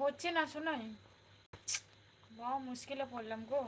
হচ্ছে না শোনাই বা মুশকিলে পড়লাম গো।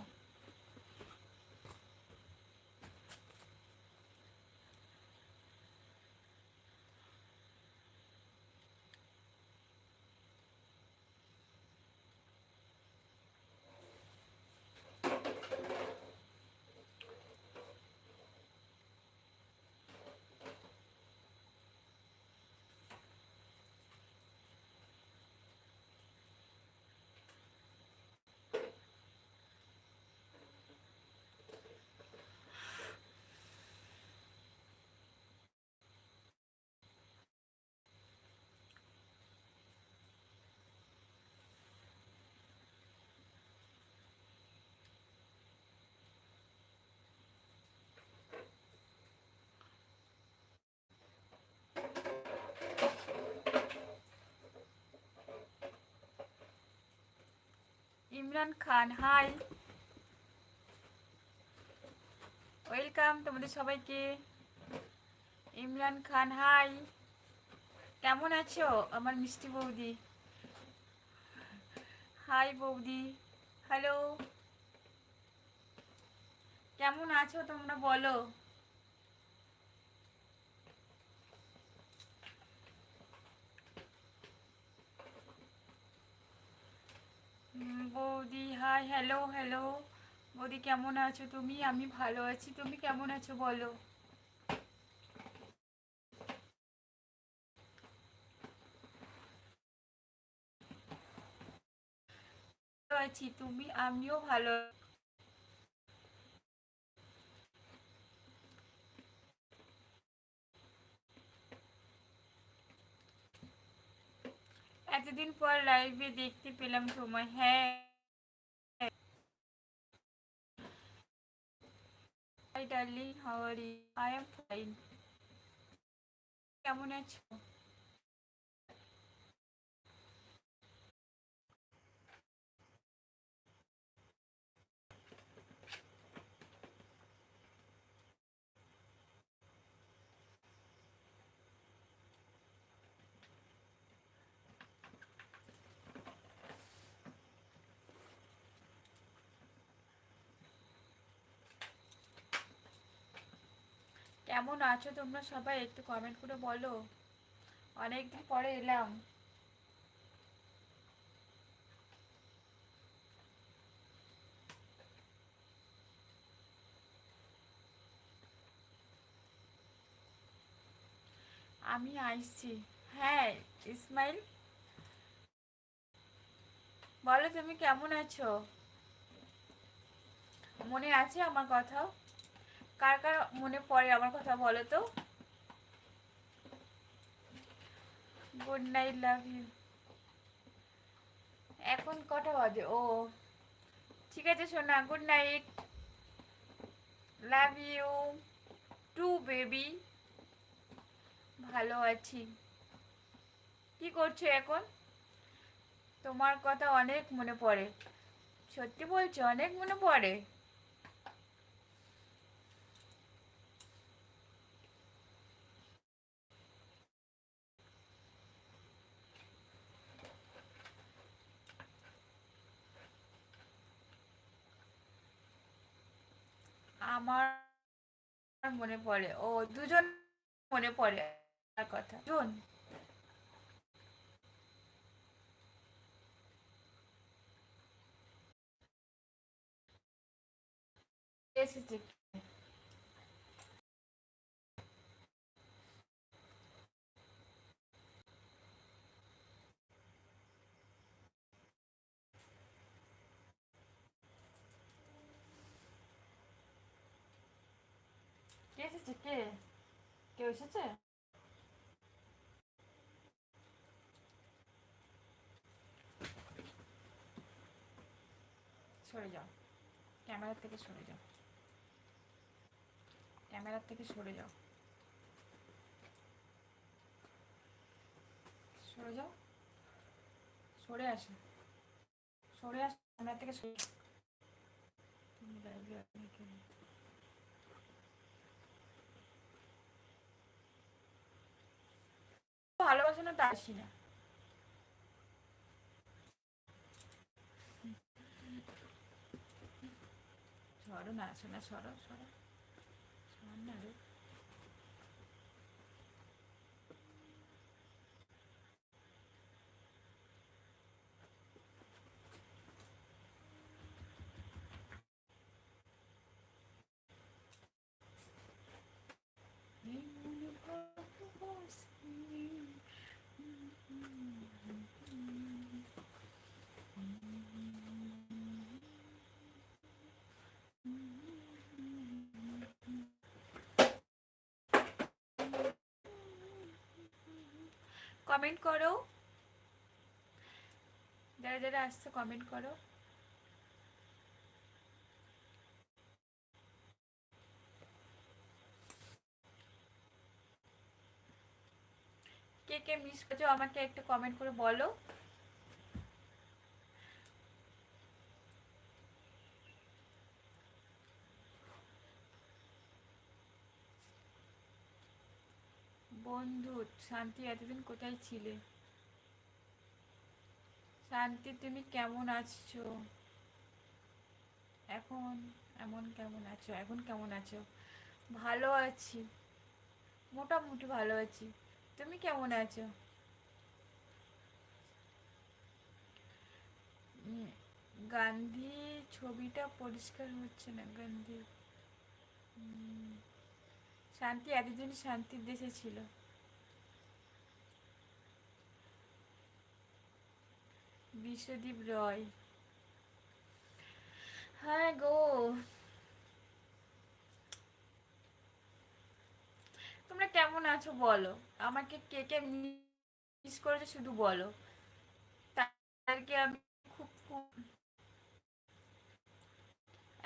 ইমরান খান হাই ওয়েলকাম তোমাদের সবাইকে। ইমরান খান হাই কেমন আছো আমার মিষ্টি বৌদি? হাই বৌদি হ্যালো কেমন আছো তোমরা বলো। Hi, hello hello. বৌদি কেমন আছো তুমি? আমি ভালো আছি। তুমি কেমন আছো বলো? আছি তুমি? আমিও ভালো এতদিন পর লাইভে দেখতে পেলাম তোমায়। হ্যাঁ। Are you I am fine কেমন আছো? কেমন আছো তোমরা সবাই? একটু কমেন্ট করে বলো। অনেকদিন পরে এলাম। আমি আইসছি হ্যাঁ ইসমাইল। বলো তুমি কেমন আছো? মনে আছে আমার কথা কার কার মনে পড়ে আমার কথা বলো তো? গুড নাইট লাভ ইউ এখন কটা বাজে? ও। ঠিক আছে, সোনা good night love you too baby ভালো আছি। কি করছ এখন? তোমার কথা অনেক মনে পড়ে। সত্যি বলছো, অনেক মনে পড়ে আমার মনে পড়ে। ও দুজন মনে পড়ে আর কথা। দুজন? এসেছে কে এসেছে কে কেউ এসেছে সরে যাও ক্যামেরার থেকে সরে যাও ক্যামেরার থেকে সরে যাও সরে যাও সরে আসো সরে আসো ক্যামেরা থেকে সরে তুমি লাইভে আপনি তা আসি না সরো না আসো না সরো সরো সর না রে কমেন্ট করো। যারা যারা আসছে কমেন্ট করো। কে কে মিস করছ, আমাকে একটু কমেন্ট করে বলো। বন্ধু, শান্তি এতদিন কোথায় ছিলে? শান্তি, তুমি কেমন আছো? এখন এমন কেমন আছো? এখন কেমন আছো? ভালো আছি। মোটামুটি ভালো আছি। তুমি কেমন আছো? গান্ধী ছবিটা পরিষ্কার হচ্ছে না, গান্ধী। শান্তি এতদিন শান্তির দেশে ছিল। বিশ্বদীপ রয়। হ্যাঁ গো। তোমরা কেমন আছো বলো? আমাকে কে কে মিস করেছে শুধু বলো। তাদেরকে আমি খুব খুব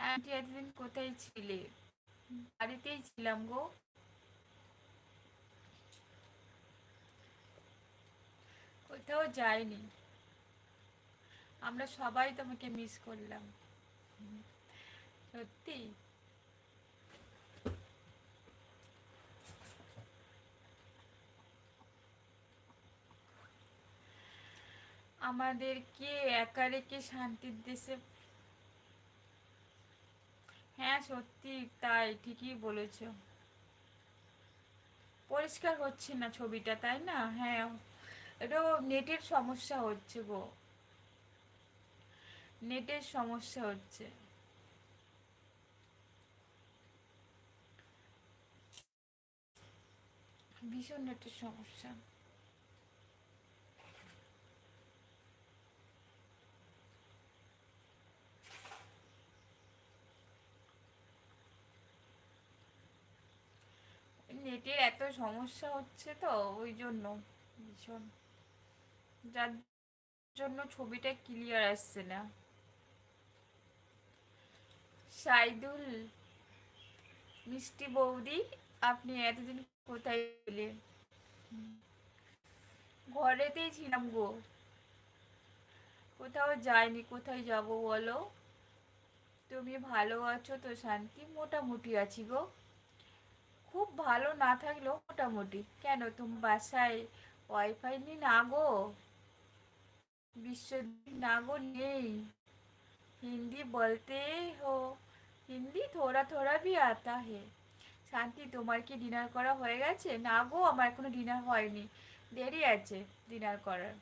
আন্টি এতদিন কোথায় ছিলে? বাড়িতেই ছিলাম গো। কোথাও যাইনি। আমরা সবাই তোমাকে মিস করলাম। সত্যি? আমাদেরকে একা রেখে শান্তির দেশে হ্যাঁ সত্যি তাই, ঠিকই বলেছ। পরিষ্কার হচ্ছে না ছবিটা, তাই না? হ্যাঁ এটা নেটের সমস্যা হচ্ছে গো। নেটের সমস্যা হচ্ছে। ভীষণ নেটের সমস্যা। নেটের এত সমস্যা হচ্ছে তো, ওই জন্য ভীষণ। যার জন্য ছবিটা ক্লিয়ার আসছে না। সাইদুল, মিষ্টি বৌদি, আপনি এতদিন কোথায় গেলেন ঘরেতেই ছিলাম গো। কোথাও যাইনি, কোথায় যাব বলো? তুমি ভালো আছো তো শান্তি? মোটামুটি আছি গো। খুব ভালো না থাকলেও মোটামুটি। কেন, তুমি বাসায় ওয়াইফাই নি না গো? বিশ্ব না গো নেই। হিন্দি বলতে হো। হিন্দি থোড়া থোড়া ভি আতা হে। শান্তি, তোমার কি ডিনার করা হয়ে গেছে? না গো, আমার এখনও ডিনার হয়নি। দেরি আছে ডিনার করার।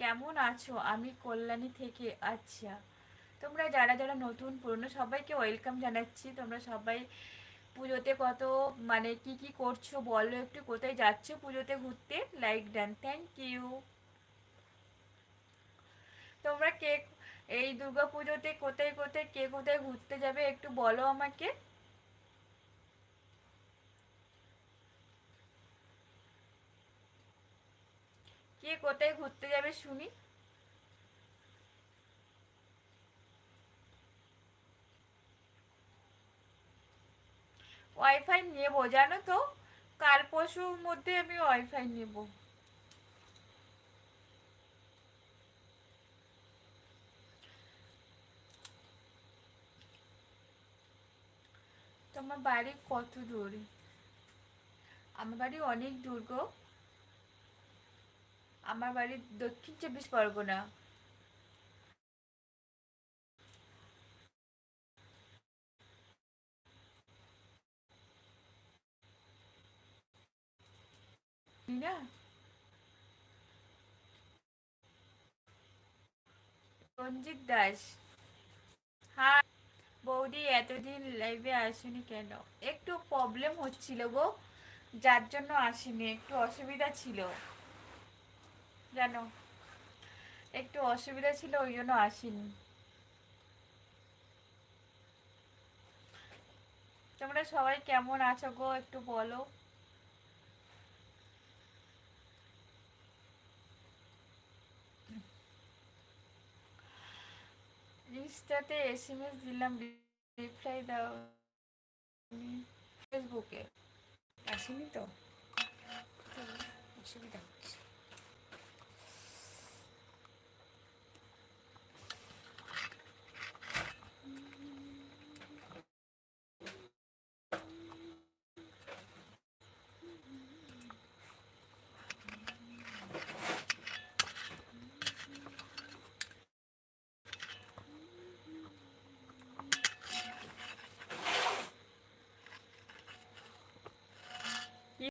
কেমন আছো? আমি কল্যাণী থেকে আচ্ছা। তোমরা যারা যারা নতুন, পুরনো, সবাইকে ওয়েলকাম জানাচ্ছি। তোমরা সবাই পুজোতে কত মানে কি কি করছ বলো? একটু কোথায় যাচ্ছো পুজোতে ঘুরতে? লাইক ডান থ্যাংক ইউ তোমরা কে এই দুর্গা পুজোতে কোথায় কোথায়, কে কোথায় ঘুরতে যাবে একটু বলো আমাকে? কে কোথায় ঘুরতে যাবে শুনি? ওয়াইফাই নেব, জানো তো? কাল পরশুর মধ্যে আমি ওয়াইফাই নেব। তোমার বাড়ি কত দূর? আমার বাড়ি অনেক দূর গো। আমার বাড়ি দক্ষিণ চব্বিশ পরগনা। রঞ্জিত দাস। হ্যাঁ বৌদি এতদিন লাইভে আসেনি কেন? একটু প্রবলেম হচ্ছিল গো। যার জন্য আসিনি, একটু অসুবিধা ছিল। জানো, একটু অসুবিধা ছিল, ওই জন্য আসিনি। তোমরা সবাই কেমন আছো গো একটু বলো? ইনস্টাতে এস এম এস দিলাম রিপ্লাই দাও ফেসবুকে। আসেনি তো? অসুবিধা হচ্ছে।